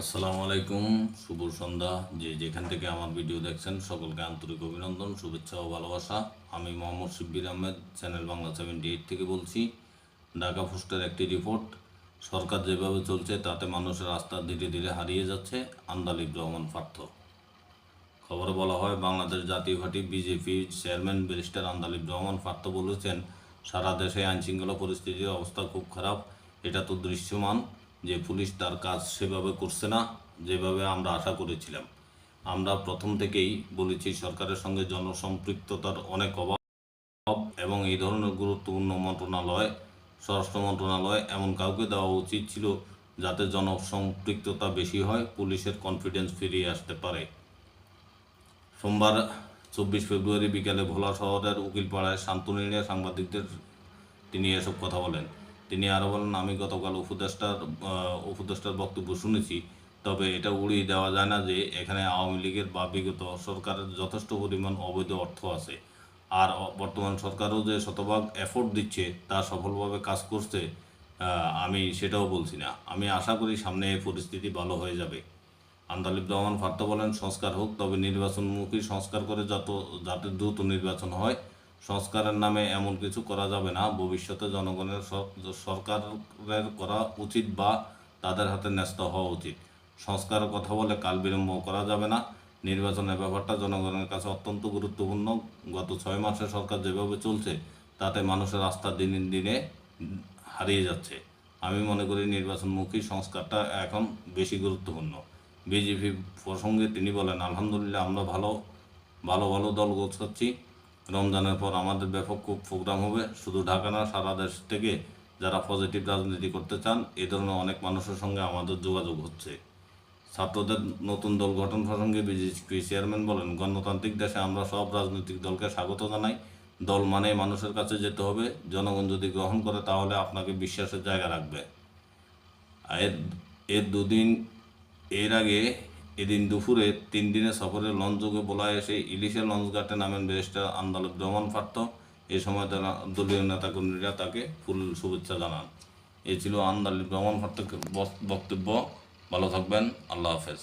আসসালামু আলাইকুম, শুভ সন্ধ্যা। যে যেখান থেকে আমার ভিডিও দেখছেন, সকলকে আন্তরিক অভিনন্দন, শুভেচ্ছা ও ভালোবাসা। আমি Mohammad Shibbir Ahmed, channel Bangla seventy eight থেকে বলছি। ঢাকা পোস্টের একটি রিপোর্ট, সরকার যেভাবে চলছে, তাতে মানুষের আস্থা ধীরে ধীরে হারিয়ে যাচ্ছে, আন্দালিব রহমান পার্থ। খবরে বলা হয়, Bangladesh Jatiya party BJP chairman barrister Andaleeb Rahman Partho বলেছেন, সারা দেশে আইনশৃঙ্খলা পরিস্থিতির অবস্থা খুব খারাপ, এটা তো দৃশ্যমান। যে পুলিশ তার কাজ সেভাবে করছে না, যেভাবে আমরা আশা করেছিলাম। আমরা প্রথম থেকেই বলেছি, সরকারের সঙ্গে জনসম্পৃক্ততার অনেক অভাব এবং এই ধরনের গুরুত্বপূর্ণ মন্ত্রণালয়, স্বরাষ্ট্র মন্ত্রণালয় এমন কাউকে দেওয়া উচিত ছিল যাতে জনসম্পৃক্ততা বেশি হয়, পুলিশের কনফিডেন্স ফিরিয়ে আসতে পারে। সোমবার, চব্বিশ ফেব্রুয়ারি বিকেলে ভোলা শহরের উকিলপাড়ায় শান্তনীয় সাংবাদিকদের তিনি এসব কথা বলেন। তিনি আরও বলেন, আমি গতকাল উপদেষ্টার উপদেষ্টার বক্তব্য শুনেছি, তবে এটা উড়িয়ে দেওয়া যায় না যে এখানে আওয়ামী লীগের বা বিগত সরকারের যথেষ্ট পরিমাণ অবৈধ অর্থ আছে। আর বর্তমান সরকারও যে শতভাগ এফোর্ট দিচ্ছে, তা সফলভাবে কাজ করছে আমি সেটাও বলছি না। আমি আশা করি সামনে এই পরিস্থিতি ভালো হয়ে যাবে। আন্দালিব রহমান ফার্তা বলেন, সংস্কার হোক, তবে নির্বাচনমুখী সংস্কার করে যত, যাতে দ্রুত নির্বাচন হয় সংস্কারের নামে এমন কিছু করা যাবে না। ভবিষ্যতে জনগণের সর- সরকারের করা উচিত বা তাদের হাতে ন্যস্ত হওয়া উচিত। সংস্কারের কথা বলে কাল বিলম্ব করা যাবে না। নির্বাচনের ব্যাপারটা জনগণের কাছে অত্যন্ত গুরুত্বপূর্ণ। গত ছয় মাসে সরকার যেভাবে চলছে, তাতে মানুষের আস্থা দিনে দিনে হারিয়ে যাচ্ছে। আমি মনে করি নির্বাচনমুখী সংস্কারটা এখন বেশি গুরুত্বপূর্ণ। বিজেপি প্রসঙ্গে তিনি বলেন, আলহামদুলিল্লাহ, আমরা ভালো ভালো ভালো দল গোছাচ্ছি রমজানের পর আমাদের ব্যাপক খুব প্রোগ্রাম হবে। শুধু ঢাকা না, সারা দেশ থেকে যারা পজিটিভ রাজনীতি করতে চান, এ ধরনের অনেক মানুষের সঙ্গে আমাদের যোগাযোগ হচ্ছে। ছাত্রদের নতুন দল গঠন প্রসঙ্গে বিজেপি চেয়ারম্যান বলেন, গণতান্ত্রিক দেশে আমরা সব রাজনৈতিক দলকে স্বাগত জানাই। দল মানে মানুষের কাছে যেতে হবে। জনগণ যদি গ্রহণ করে, তাহলে আপনাকে বিশ্বাসের জায়গা রাখবে। এর এর দুদিন এর আগে এদিন দুপুরে তিন দিনের সফরে লঞ্চযোগে বলা এসে ইলিশের লঞ্চ ঘাটে নামেন ব্যারিস্টার আন্দালত রহমান পার্থ এ সময় তারা দলীয় নেতাকর্মীরা তাকে ফুল শুভেচ্ছা জানান। এ ছিল আন্দালিব রহমান বক্তব্য। ভালো থাকবেন। আল্লাহ হাফেজ।